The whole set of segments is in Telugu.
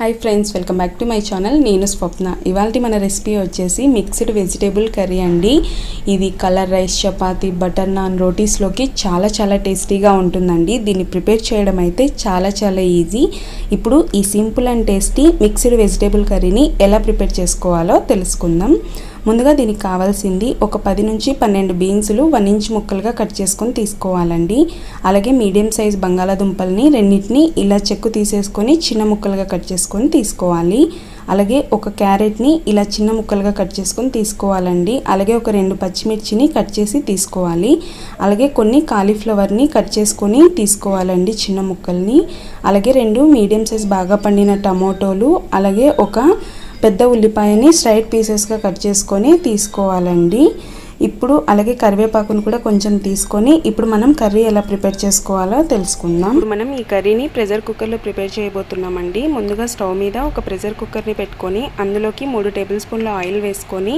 Hi friends welcome back to my channel నేను స్వప్న ఇవాళ మన రెసిపీ వచ్చేసి మిక్స్డ్ వెజిటేబుల్ కర్రీ అండి. ఇది colour rice chapati butter naan రోటీస్లోకి చాలా చాలా టేస్టీగా ఉంటుందండి. దీన్ని ప్రిపేర్ చేయడం అయితే చాలా చాలా ఈజీ ఇప్పుడు ఈ simple and tasty mixed vegetable కర్రీని ఎలా ప్రిపేర్ చేసుకోవాలో తెలుసుకుందాం. ముందుగా దీనికి కావాల్సింది ఒక పది నుంచి పన్నెండు బీన్స్లు వన్ ఇంచ్ ముక్కలుగా కట్ చేసుకొని తీసుకోవాలండి. అలాగే మీడియం సైజ్ బంగాళాదుంపల్ని రెండింటిని ఇలా చెక్కు తీసేసుకొని చిన్న ముక్కలుగా కట్ చేసుకొని తీసుకోవాలి. అలాగే ఒక క్యారెట్ని ఇలా చిన్న ముక్కలుగా కట్ చేసుకొని తీసుకోవాలండి. అలాగే ఒక రెండు పచ్చిమిర్చిని కట్ చేసి తీసుకోవాలి. అలాగే కొన్ని కాలీఫ్లవర్ని కట్ చేసుకొని తీసుకోవాలండి చిన్న ముక్కల్ని. అలాగే రెండు మీడియం సైజ్ బాగా పండిన టమోటోలు అలాగే ఒక పెద్ద ఉల్లిపాయని స్ట్రైట్ పీసెస్గా కట్ చేసుకొని తీసుకోవాలండి. ఇప్పుడు అలాగే కరివేపాకును కూడా కొంచెం తీసుకొని ఇప్పుడు మనం కర్రీ ఎలా ప్రిపేర్ చేసుకోవాలో తెలుసుకుందాం. మనం ఈ కర్రీని ప్రెషర్ కుక్కర్లో ప్రిపేర్ చేయబోతున్నామండి. ముందుగా స్టవ్ మీద ఒక ప్రెషర్ కుక్కర్ని పెట్టుకొని అందులోకి మూడు టేబుల్ స్పూన్ల ఆయిల్ వేసుకొని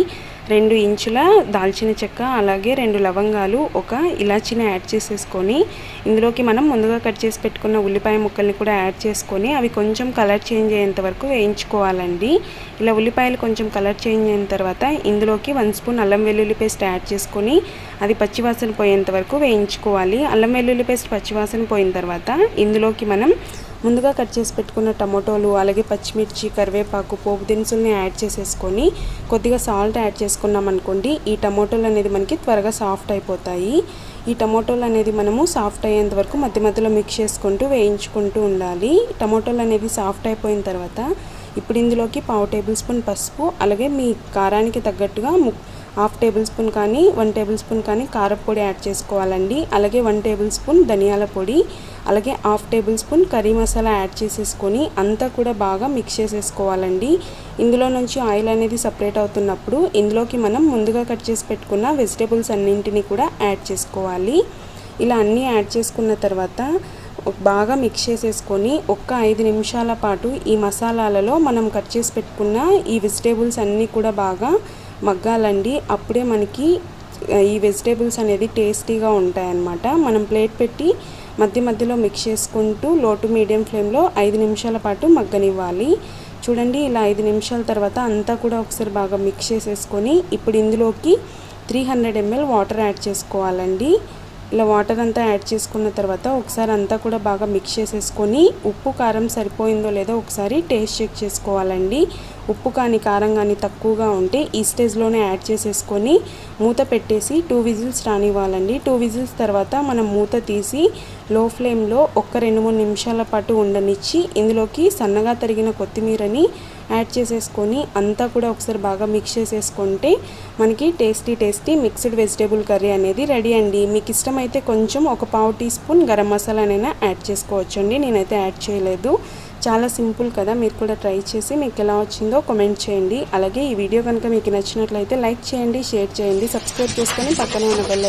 రెండు ఇంచుల దాల్చిన చెక్క అలాగే రెండు లవంగాలు ఒక ఇలాచీని యాడ్ చేసేసుకొని ఇందులోకి మనం ముందుగా కట్ చేసి పెట్టుకున్న ఉల్లిపాయ ముక్కల్ని కూడా యాడ్ చేసుకొని అవి కొంచెం కలర్ చేంజ్ అయ్యేంత వరకు వేయించుకోవాలండి. ఇలా ఉల్లిపాయలు కొంచెం కలర్ చేంజ్ అయిన తర్వాత ఇందులోకి వన్ స్పూన్ అల్లం వెల్లుల్లి పేస్ట్ యాడ్ చేసుకొని అది పచ్చివాసన పోయేంత వరకు వేయించుకోవాలి. అల్లం వెల్లుల్లి పేస్ట్ పచ్చివాసన పోయిన తర్వాత ఇందులోకి మనం ముందుగా కట్ చేసి పెట్టుకున్న టమాటోలు అలాగే పచ్చిమిర్చి కరివేపాకు పోపు దినుసుల్ని యాడ్ చేసేసుకొని కొద్దిగా సాల్ట్ యాడ్ చేసుకున్నాం అనుకోండి ఈ టమాటోలు అనేది మనకి త్వరగా సాఫ్ట్ అయిపోతాయి. ఈ టమాటోలు అనేది మనము సాఫ్ట్ అయ్యేంత వరకు మధ్య మధ్యలో మిక్స్ చేసుకుంటూ వేయించుకుంటూ ఉండాలి. టమాటోలు అనేది సాఫ్ట్ అయిపోయిన తర్వాత ఇప్పుడు ఇందులోకి పావు టేబుల్ స్పూన్ పసుపు అలాగే మీ కారానికి తగ్గట్టుగా హాఫ్ టేబుల్ స్పూన్ కానీ వన్ టేబుల్ స్పూన్ కానీ కారపొడి యాడ్ చేసుకోవాలండి. అలాగే వన్ టేబుల్ స్పూన్ ధనియాల పొడి అలాగే half tablespoon curry masala add చేసేసుకొని అంతా కూడా బాగా మిక్స్ చేసేసుకోవాలండి. ఇందులో నుంచి ఆయిల్ అనేది సపరేట్ అవుతున్నప్పుడు ఇందులోకి మనం ముందుగా కట్ చేసి పెట్టుకున్న వెజిటేబుల్స్ అన్నింటినీ కూడా యాడ్ చేసుకోవాలి. ఇలా అన్నీ యాడ్ చేసుకున్న తర్వాత బాగా మిక్స్ చేసేసుకొని ఒక్క ఐదు నిమిషాల పాటు ఈ మసాలాలలో మనం కట్ చేసి పెట్టుకున్న ఈ వెజిటేబుల్స్ అన్నీ కూడా బాగా మగ్గాలండి. అప్పుడే మనకి ఈ వెజిటేబుల్స్ అనేది టేస్టీగా ఉంటాయన్నమాట. మనం ప్లేట్ పెట్టి మధ్య మధ్యలో మిక్స్ చేసుకుంటూ లో టు మీడియం ఫ్లేమ్లో ఐదు నిమిషాల పాటు మగ్గనివ్వాలి. చూడండి ఇలా ఐదు నిమిషాల తర్వాత అంతా కూడా ఒకసారి బాగా మిక్స్ చేసేసుకొని ఇప్పుడు ఇందులోకి three hundred ML water add చేసుకోవాలండి. ఇలా వాటర్ అంతా యాడ్ చేసుకున్న తర్వాత ఒకసారి అంతా కూడా బాగా మిక్స్ చేసేసుకొని ఉప్పు కారం సరిపోయిందో లేదో ఒకసారి టేస్ట్ చెక్ చేసుకోవాలండి. ఉప్పు కానీ కారం కానీ తక్కువగా ఉంటే ఈ స్టేజ్లోనే యాడ్ చేసేసుకొని మూత పెట్టేసి టూ విజిల్స్ రానివ్వాలండి. టూ విజిల్స్ తర్వాత మనం మూత తీసి లో ఫ్లేమ్లో ఒక్క రెండు మూడు నిమిషాల పాటు ఉండనిచ్చి ఇందులోకి సన్నగా తరిగిన కొత్తిమీరని యాడ్ చేసేసుకొని అంతా కూడా ఒకసారి బాగా మిక్స్ చేసేసుకుంటే మనకి tasty tasty mixed vegetable curry అనేది రెడీ అండి. మీకు ఇష్టమైతే కొంచెం ఒక పావు టీ స్పూన్ గరం మసాలానైనా యాడ్ చేసుకోవచ్చండి నేనైతే యాడ్ చేయలేదు. చాలా సింపుల్ కదా మీరు కూడా ట్రై చేసి మీకు ఎలా వచ్చిందో కామెంట్ చేయండి. అలాగే ఈ వీడియో కనుక మీకు నచ్చినట్లయితే లైక్ చేయండి షేర్ చేయండి సబ్స్క్రైబ్ చేసుకొని పక్కన ఉన్న బెల్